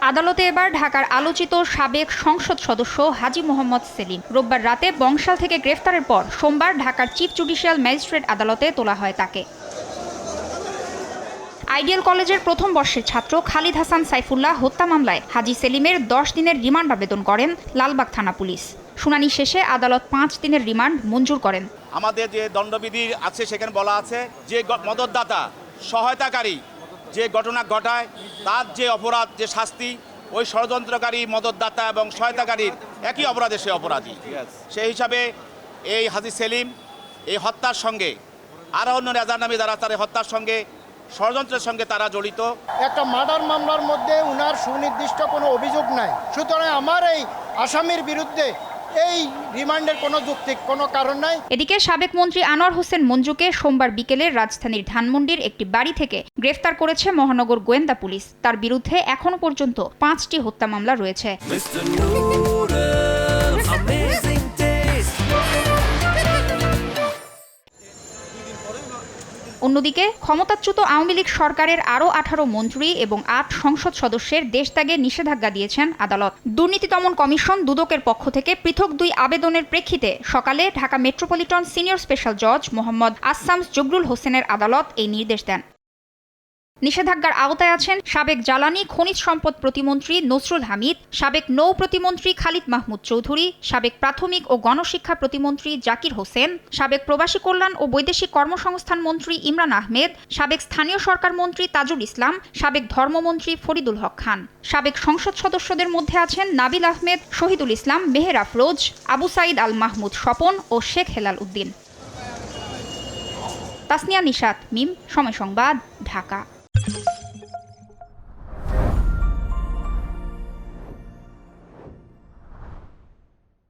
আদালতে এবার ঢাকার আলোচিত সাবেক সংসদ সদস্য হাজি মোহাম্মদ সেলিম। রোববার রাতে বংশাল থেকে গ্রেফতারের পর সোমবার ঢাকার চিফ জুডিশিয়াল ম্যাজিস্ট্রেট আদালতে তোলা হয় তাকে। আইডিয়াল কলেজের প্রথম বর্ষের ছাত্র খালিদ হাসান সাইফুল্লাহ হত্যা মামলায় হাজি সেলিমের দশ দিনের রিমান্ড আবেদন করেন লালবাগ থানা পুলিশ। শুনানি শেষে আদালত পাঁচ দিনের রিমান্ড মঞ্জুর করেন। আমাদের যে দণ্ডবিধি আছে সেখানে বলা আছে যে মদতদাতা সহায়তাকারী যে ঘটনা ঘটায় তার যে অপরাধ যে শাস্তি ওই ষড়যন্ত্রকারী মদতদাতা এবং সহায়তাকারীর একই অপরাধে সে অপরাধী। সেই হিসাবে এই হাজি সেলিম এই হত্যার সঙ্গে আরও অন্য রেজার নামে যারা তার হত্যার সঙ্গে ষড়যন্ত্রের সঙ্গে তারা জড়িত। একটা মার্ডার মামলার মধ্যে উনার সুনির্দিষ্ট কোনো অভিযোগ নাই। সুতরাং আমার এই আসামির বিরুদ্ধে এই রিমান্ডের কোনো যুক্তি কোনো কারণ নাই। এদিকে সাবেক মন্ত্রী আনোয়ার হোসেন মঞ্জুকে সোমবার বিকেলে রাজধানীর ধানমন্ডির একটি বাড়ি থেকে গ্রেফতার করেছে মহানগর গোয়েন্দা পুলিশ। তার বিরুদ্ধে এখনও পর্যন্ত পাঁচটি হত্যা মামলা রয়েছে। অন্যদিকে ক্ষমতাচ্যুত আওয়ামী লীগ সরকারের আরও আঠারো মন্ত্রী এবং আট সংসদ সদস্যের দেশত্যাগে নিষেধাজ্ঞা দিয়েছেন আদালত। দুর্নীতি দমন কমিশন দুদকের পক্ষ থেকে পৃথক দুই আবেদনের প্রেক্ষিতে সকালে ঢাকা মেট্রোপলিটন সিনিয়র স্পেশাল জজ মোহাম্মদ আসসাম জগরুল হোসেনের আদালত এই নির্দেশ দেন। নিষেধাজ্ঞার আওতায় আছেন সাবেক জ্বালানি খনিজ সম্পদ প্রতিমন্ত্রী নসরুল হামিদ, সাবেক নৌ প্রতিমন্ত্রী খালিদ মাহমুদ চৌধুরী, সাবেক প্রাথমিক ও গণশিক্ষা প্রতিমন্ত্রী জাকির হোসেন, সাবেক প্রবাসী কল্যাণ ও বৈদেশিক কর্মসংস্থান মন্ত্রী ইমরান আহমেদ, সাবেক স্থানীয় সরকার মন্ত্রী তাজুল ইসলাম, সাবেক ধর্মমন্ত্রী ফরিদুল হক খান। সাবেক সংসদ সদস্যদের মধ্যে আছেন নাবিল আহমেদ, শহীদুল ইসলাম মেহের আফরোজ আবু সাইদ আল মাহমুদ স্বপন ও শেখ হেলাল উদ্দিন। তাসনিয়া নিশাত, মিম, সময় সংবাদ, ঢাকা।